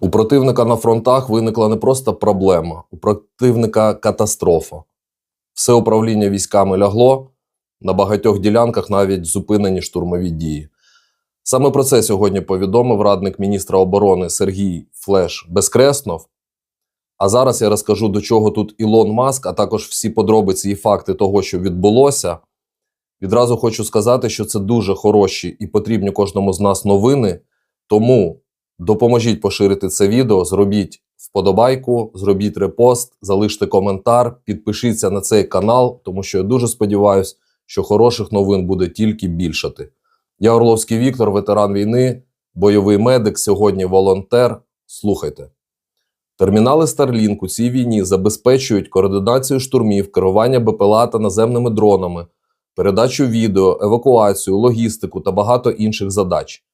У противника на фронтах виникла не просто проблема, у противника катастрофа. Все управління військами лягло, на багатьох ділянках навіть зупинені штурмові дії. Саме про це сьогодні повідомив радник міністра оборони Сергій Флеш Безкреснов. А зараз я розкажу, до чого тут Ілон Маск, а також всі подробиці і факти того, що відбулося. Відразу хочу сказати, що це дуже хороші і потрібні кожному з нас новини. Тому допоможіть поширити це відео, зробіть вподобайку, зробіть репост, залиште коментар, підпишіться на цей канал, тому що я дуже сподіваюся, що хороших новин буде тільки більшати. Я Орловський Віктор, ветеран війни, бойовий медик, сьогодні волонтер. Слухайте. Термінали Starlink у цій війні забезпечують координацію штурмів, керування БПЛА та наземними дронами, передачу відео, евакуацію, логістику та багато інших задач.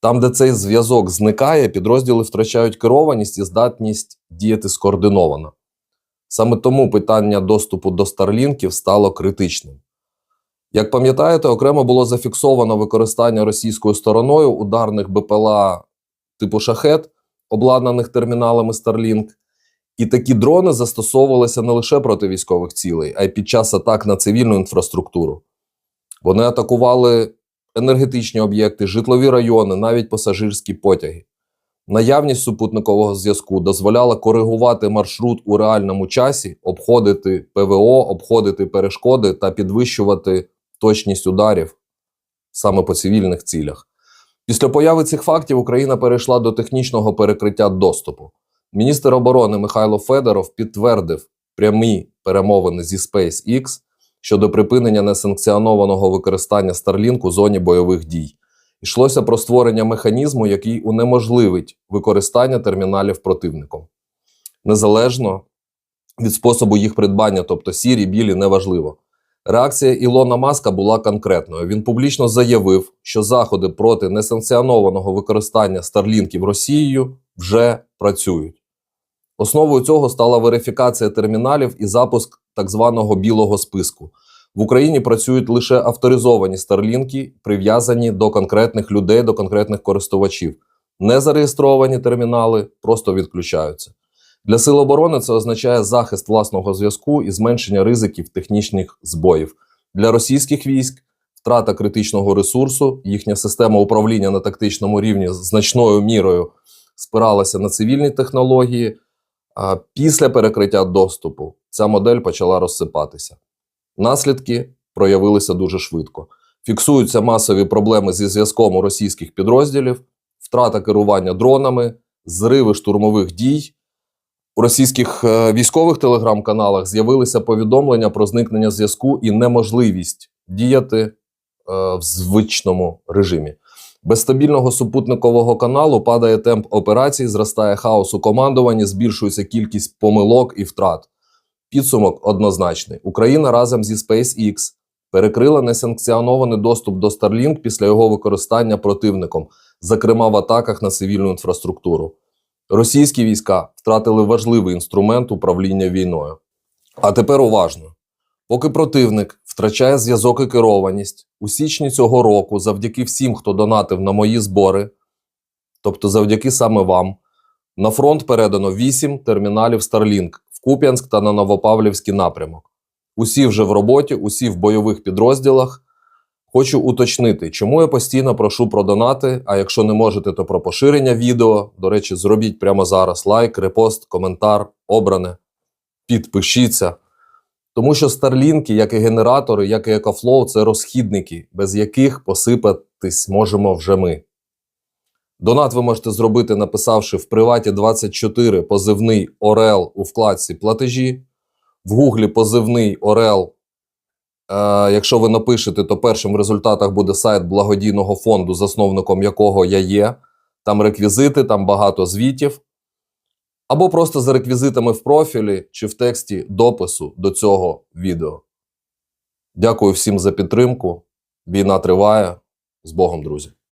Там, де цей зв'язок зникає, підрозділи втрачають керованість і здатність діяти скоординовано. Саме тому питання доступу до старлінків стало критичним. Як пам'ятаєте, окремо було зафіксовано використання російською стороною ударних БПЛА типу шахет, обладнаних терміналами Starlink. І такі дрони застосовувалися не лише проти військових цілей, а й під час атак на цивільну інфраструктуру. Вони атакували енергетичні об'єкти, житлові райони, навіть пасажирські потяги. Наявність супутникового зв'язку дозволяла коригувати маршрут у реальному часі, обходити ПВО, обходити перешкоди та підвищувати точність ударів саме по цивільних цілях. Після появи цих фактів Україна перейшла до технічного перекриття доступу. Міністр оборони Михайло Федоров підтвердив прямі перемовини зі SpaceX щодо припинення несанкціонованого використання Starlink у зоні бойових дій. Йшлося про створення механізму, який унеможливить використання терміналів противником. Незалежно від способу їх придбання, тобто сірі, білі, неважливо. Реакція Ілона Маска була конкретною. Він публічно заявив, що заходи проти несанкціонованого використання старлінків Росією вже працюють. Основою цього стала верифікація терміналів і запуск так званого білого списку. В Україні працюють лише авторизовані старлінки, прив'язані до конкретних людей, до конкретних користувачів. Незареєстровані термінали просто відключаються. Для сил оборони це означає захист власного зв'язку і зменшення ризиків технічних збоїв. Для російських військ втрата критичного ресурсу, їхня система управління на тактичному рівні значною мірою спиралася на цивільні технології. А після перекриття доступу ця модель почала розсипатися. Наслідки проявилися дуже швидко. Фіксуються масові проблеми зі зв'язком у російських підрозділів, втрата керування дронами, зриви штурмових дій. У російських е, військових телеграм-каналах з'явилися повідомлення про зникнення зв'язку і неможливість діяти е, в звичному режимі. Без стабільного супутникового каналу падає темп операцій, зростає хаос у командуванні, збільшується кількість помилок і втрат. Підсумок однозначний: Україна разом зі SpaceX перекрила несанкціонований доступ до Starlink після його використання противником, зокрема в атаках на цивільну інфраструктуру. Російські війська втратили важливий інструмент управління війною. А тепер уважно: поки противник втрачає зв'язок і керованість у січні цього року, завдяки всім, хто донатив на мої збори, тобто завдяки саме вам, на фронт передано 8 терміналів Starlink в Куп'янськ та на Новопавлівський напрямок. Усі вже в роботі, усі в бойових підрозділах. Хочу уточнити, чому я постійно прошу про донати. А якщо не можете, то про поширення відео. До речі, зробіть прямо зараз лайк, репост, коментар, обране. Підпишіться. Тому що старлінки, як і генератори, як і екофлоу, це розхідники, без яких посипатись можемо вже ми. Донат ви можете зробити, написавши в приваті 24 позивний Орел у вкладці платежі, в гуглі позивний Орел. Е, якщо ви напишете, то першим в результатах буде сайт благодійного фонду, засновником якого я є. Там реквізити, там багато звітів. Або просто за реквізитами в профілі чи в тексті допису до цього відео. Дякую всім за підтримку. Війна триває. З Богом, друзі!